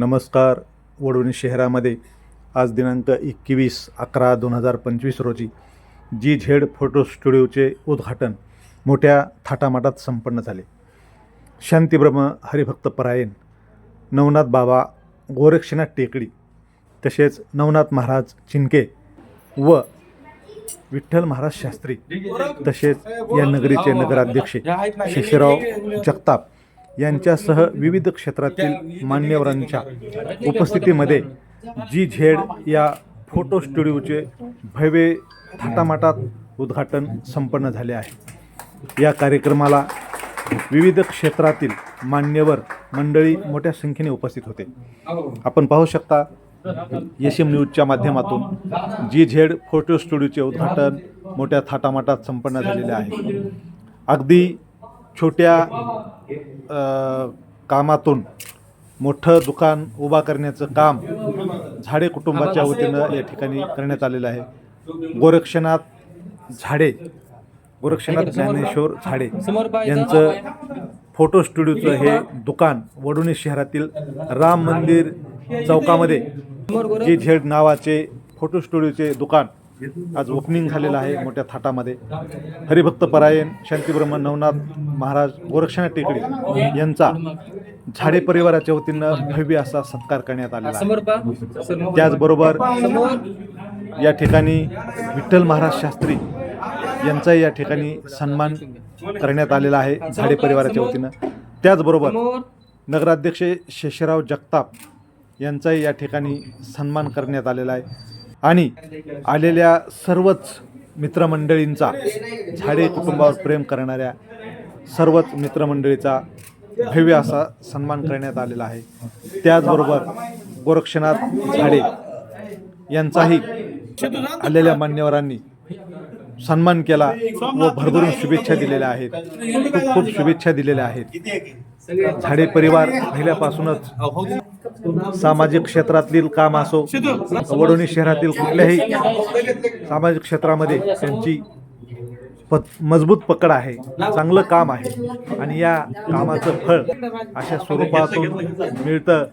नमस्कार. वडवणी शहरामध्ये आज दिनांक एकवीस अकरा दोन हजार पंचवीस रोजी जी झेड फोटो स्टुडिओचे उद्घाटन मोठ्या थाटामाटात संपन्न झाले. शांतीब्रह्म हरिभक्त परायण नवनाथ बाबा गोरक्षनाथ टेकडी तसेच नवनाथ महाराज चिनके व विठ्ठल महाराज शास्त्री तसेच या नगरीचे नगराध्यक्ष शेषराव जगताप यांच्यासह विविध क्षेत्रातील मान्यवरांच्या उपस्थितीमध्ये जी झेड या फोटो स्टुडिओचे भव्य थाटामाटात उद्घाटन संपन्न झाले आहे. या कार्यक्रमाला विविध क्षेत्रातील मान्यवर मंडळी मोठ्या संख्येने उपस्थित होते. आपण पाहू शकता एस एम न्यूजच्या माध्यमातून जी झेड फोटो स्टुडिओचे उद्घाटन मोठ्या थाटामाटात संपन्न झालेले आहे. अगदी छोट्या कामातून मोठं दुकान उभा करण्याचं काम झाडे कुटुंबाच्या वतीनं या ठिकाणी करण्यात आलेलं आहे. गोरक्षनाथ झाडे गोरक्षनाथ ज्ञानेश्वर झाडे यांचं फोटो स्टुडिओचं हे दुकान वडुणी शहरातील राम मंदिर चौकामध्ये जी झेड नावाचे फोटो स्टुडिओचे दुकान आज ओपनिंग झालेलं आहे मोठ्या थाटामध्ये. हरिभक्त परायण शांतीब्रह्म नवनाथ महाराज गोरक्षनाथ टेकडी यांचा झाडे परिवाराच्या वतीनं भव्य असा सत्कार करण्यात आलेला आहे. समोर पा त्याचबरोबर या ठिकाणी विठ्ठल महाराज शास्त्री यांचा या ठिकाणी सन्मान करण्यात आलेला आहे झाडे परिवाराच्या वतीनं. त्याचबरोबर नगराध्यक्ष शेषराव जगताप यांचाही या ठिकाणी सन्मान करण्यात आलेला आहे. आणि आलेल्या सर्वच मित्रमंडळींचा झाडे कुटुंबावर प्रेम करणाऱ्या सर्वच मित्रमंडळीचा भव्य असा सन्मान करण्यात आलेला आहे. त्याचबरोबर गोरक्षनाथ झाडे यांचाही आलेल्या मान्यवरांनी सन्मान केला व भरभरून शुभेच्छा दिलेल्या आहेत. खूप खूप शुभेच्छा दिलेल्या आहेत. झाडे परिवार पहिल्यापासूनच सामाजिक क्षेत्रातील काम असो वडोणी शहरातील कुठल्याही सामाजिक क्षेत्रामध्ये त्यांची प मजबूत पकड आहे चांगलं काम आहे आणि या कामाचं फळ अशा स्वरूपातून मिळतं.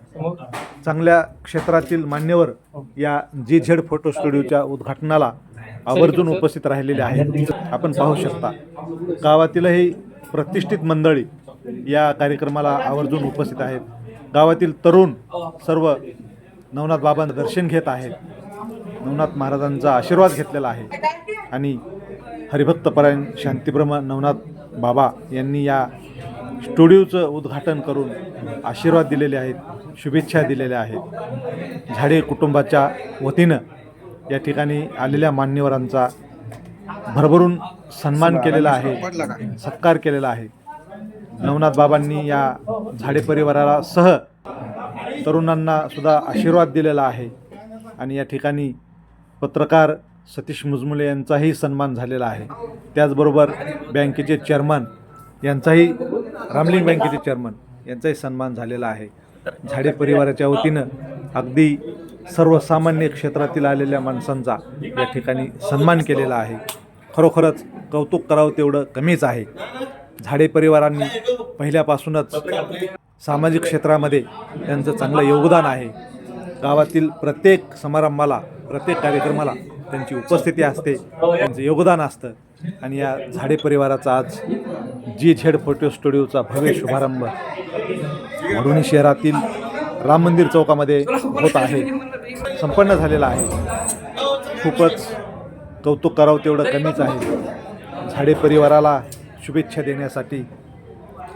चांगल्या क्षेत्रातील मान्यवर या जी झेड फोटो स्टुडिओच्या उद्घाटनाला आवर्जून उपस्थित राहिलेले आहेत. आपण पाहू शकता गावातीलही प्रतिष्ठित मंडळी या कार्यक्रमाला आवर्जून उपस्थित आहेत. गावातील तरुण सर्व नवनाथ बाबांचं दर्शन घेत आहेत. नवनाथ महाराजांचा आशीर्वाद घेतलेला आहे. आणि हरिभक्तपरायण शांतीब्रह्म नवनाथ बाबा यांनी या स्टुडिओचं उद्घाटन करून आशीर्वाद दिलेले आहेत शुभेच्छा दिलेल्या आहेत. झाडे कुटुंबाच्या वतीनं या ठिकाणी आलेल्या मान्यवरांचा भरभरून सन्मान केलेला आहे सत्कार केलेला आहे. नवनाथ बाबांनी या झाडे परिवाराला सह तरुणांना सुद्धा आशीर्वाद दिलेला आहे. आणि या ठिकाणी पत्रकार सतीश मुजमुले यांचाही सन्मान झालेला आहे. त्याचबरोबर बँकेचे चेअरमन यांचाही रामलिंग बँकेचे चेअरमन यांचाही सन्मान झालेला आहे. झाडे परिवाराच्या वतीनं अगदी सर्वसामान्य क्षेत्रातील आलेल्या माणसांचा या ठिकाणी सन्मान केलेला आहे. खरोखरच कौतुक करावं तेवढं कमीच आहे. झाडे परिवारांनी पहिल्यापासूनच सामाजिक क्षेत्रामध्ये त्यांचं चांगलं योगदान आहे. गावातील प्रत्येक समारंभाला प्रत्येक कार्यक्रमाला त्यांची उपस्थिती असते त्यांचं योगदान असतं. आणि या झाडे परिवाराचा आज जी झेड फोटो स्टुडिओचा भव्य शुभारंभ वडोणी शहरातील राम मंदिर चौकामध्ये होत आहे. संपन्न झालेला आहे. खूपच कौतुक करावं तेवढं कमीच आहे. झाडे परिवाराला शुभेच्छा देण्यासाठी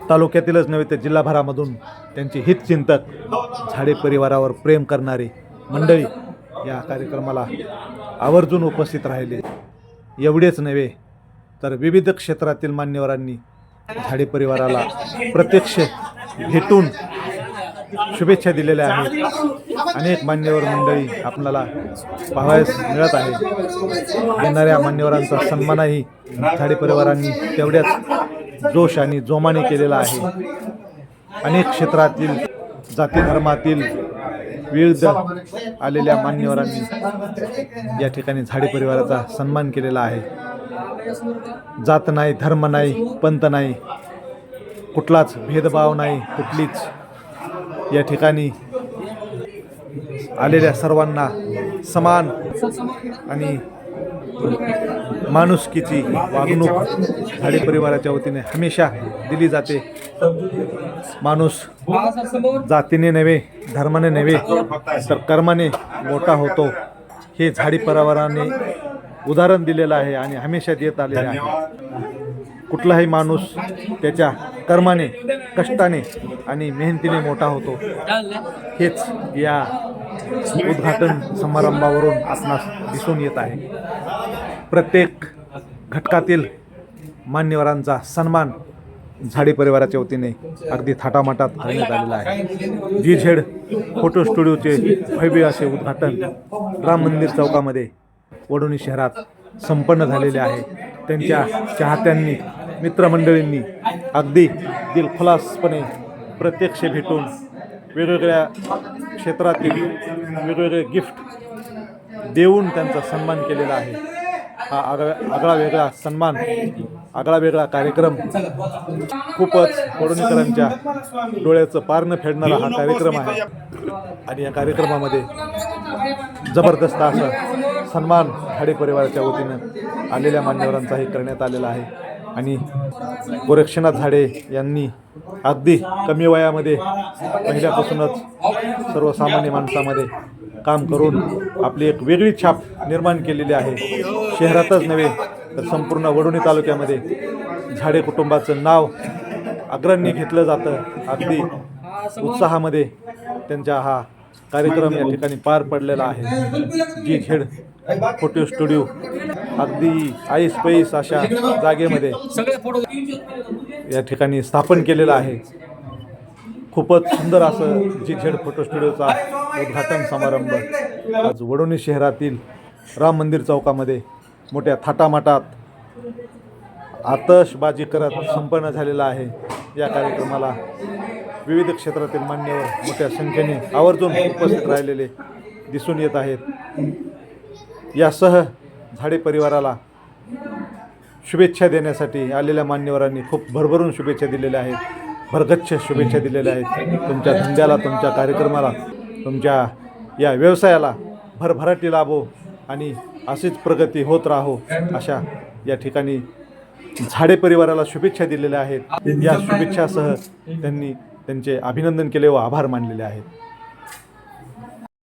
तालुक्यातीलच नव्हे तर जिल्हाभरामधून त्यांचे हितचिंतक झाडे परिवारावर प्रेम करणारे मंडळी या कार्यक्रमाला आवर्जून उपस्थित राहिले. एवढेच नव्हे तर विविध क्षेत्रातील मान्यवरांनी झाडे परिवाराला प्रत्यक्ष भेटून शुभेच्छा दिलेल्या आहेत. अनेक मान्यवर मंडळी आपल्याला पाहावयास मिळत आहे येणाऱ्या मान्यवरांचा सन्मानही झाडे परिवारांनी तेवढ्याच जोश आणि जोमाने केलेला आहे. अनेक क्षेत्रातील जाती धर्मातील विविध आलेल्या मान्यवरांनी या ठिकाणी झाडे परिवाराचा सन्मान केलेला आहे. जात नाही धर्म नाही पंत नाही कुठलाच भेदभाव नाही कुठलीच या ठिकाणी आलेल्या सर्वांना समान आणि माणुसकीची वागणूक झाडे परिवाराच्या वतीने हमेशा दिली जाते. माणूस जातीने नव्हे धर्माने नव्हे तर कर्माने मोठा होतो. हे झाडी परिवाराने उदाहरण दिलेलं आहे आणि हमेशा देत आलेलं आहे. कुठलाही माणूस त्याच्या कर्माने कष्टाने आणि मेहनतीने मोठा होतो. हेच या उद्घाटन समारंभावरून आपणास दिसून येत आहे. प्रत्येक घटकातील मान्यवरांचा सन्मान झाडे परिवाराच्या वतीने अगदी थाटामाटात करण्यात आलेला आहे. जी झेड फोटो स्टुडिओचे भव्य असे उद्घाटन राम मंदिर चौकामध्ये वडोणी शहरात संपन्न झालेले आहे. त्यांच्या चाहत्यांनी मित्रमंडळींनी अगदी दिलखुलासपणे प्रत्यक्ष भेटून वेगवेगळ्या क्षेत्रातील वेगवेगळे गिफ्ट देऊन त्यांचा सन्मान केलेला आहे. हा आगळा आगळा वेगळा सन्मान आगळा वेगळा कार्यक्रम खूपच कोडणीकरांच्या डोळ्याचं पारणं फेडणारा हा कार्यक्रम आहे. आणि या कार्यक्रमामध्ये जबरदस्त असा सन्मान झाडे परिवाराच्या वतीनं आलेल्या मान्यवरांचाही करण्यात आलेला आहे. आणि गोरक्षनाथ झाडे यांनी अगदी कमी वयामध्ये पहिल्यापासूनच सर्वसामान्य माणसामध्ये काम करून आपली एक वेगळी छाप निर्माण केलेली आहे. शहरातच नव्हे तर संपूर्ण वडोणी तालुक्यामध्ये झाडे कुटुंबाचं नाव अग्रणी घेतलं जातं. अगदी उत्साहामध्ये त्यांचा हा कार्यक्रम या ठिकाणी पार पडलेला आहे. जी खेड फोटो स्टुडिओ अगदी आईस पैस अशा जागेमध्ये या ठिकाणी स्थापन केलेलं आहे. खूपच सुंदर असं जी झेड फोटो स्टुडिओचा उद्घाटन समारंभ आज वडोणी शहरातील राम मंदिर चौकामध्ये मोठ्या थाटामाटात आतषबाजी करत संपन्न झालेला आहे. या कार्यक्रमाला विविध क्षेत्रातील मान्यवर मोठ्या संख्येने आवर्जून उपस्थित राहिलेले दिसून येत आहेत. यासह झाडे परिवाराला शुभेच्छा देण्यासाठी आलेल्या मान्यवरांनी खूप भरभरून शुभेच्छा दिलेल्या आहेत. भरगच्छ शुभेच्छा दिलेल्या आहेत. तुमच्या धंद्याला तुमच्या कार्यक्रमाला तुमच्या या व्यवसायाला भरभराटी लाभो आणि अशीच प्रगती होत राहो अशा या ठिकाणी झाडे परिवाराला शुभेच्छा दिलेल्या आहेत. या शुभेच्छासह त्यांनी त्यांचे अभिनंदन केले व आभार मानलेले आहेत.